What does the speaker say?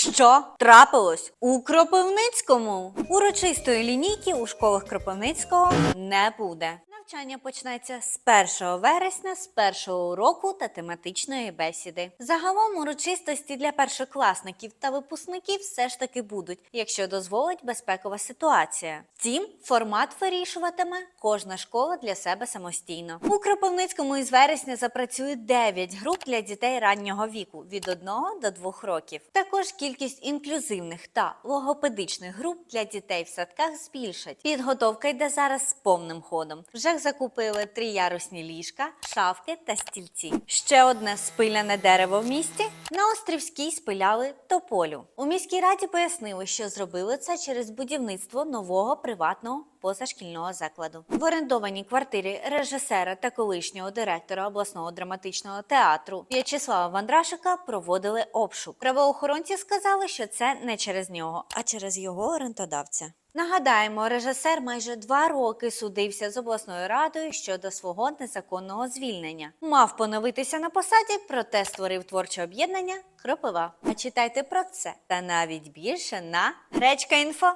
Що трапилось у Кропивницькому? Урочистої лінійки у школах Кропивницького не буде. Навчання почнеться з 1 вересня, з першого уроку та тематичної бесіди. Загалом урочистості для першокласників та випускників все ж таки будуть, якщо дозволить безпекова ситуація. Втім, формат вирішуватиме кожна школа для себе самостійно. У Кропивницькому із вересня запрацює 9 груп для дітей раннього віку від 1 до 2 років. Також кількість інклюзивних та логопедичних груп для дітей в садках збільшать. Підготовка йде зараз з повним ходом. Вже закупили триярусні ліжка, шафки та стільці. Ще одне спиляне дерево в місті. На острівській спиляли тополю. У міській раді пояснили, що зробили це через будівництво нового приватного позашкільного закладу. В орендованій квартирі режисера та колишнього директора обласного драматичного театру В'ячеслава Вандрашика проводили обшук. Правоохоронці сказали, що це не через нього, а через його орендодавця. Нагадаємо, режисер майже два роки судився з обласною радою щодо свого незаконного звільнення. Мав поновитися на посаді, проте створив творче об'єднання Кропива. А читайте про це та навіть більше на Гречка Інфо.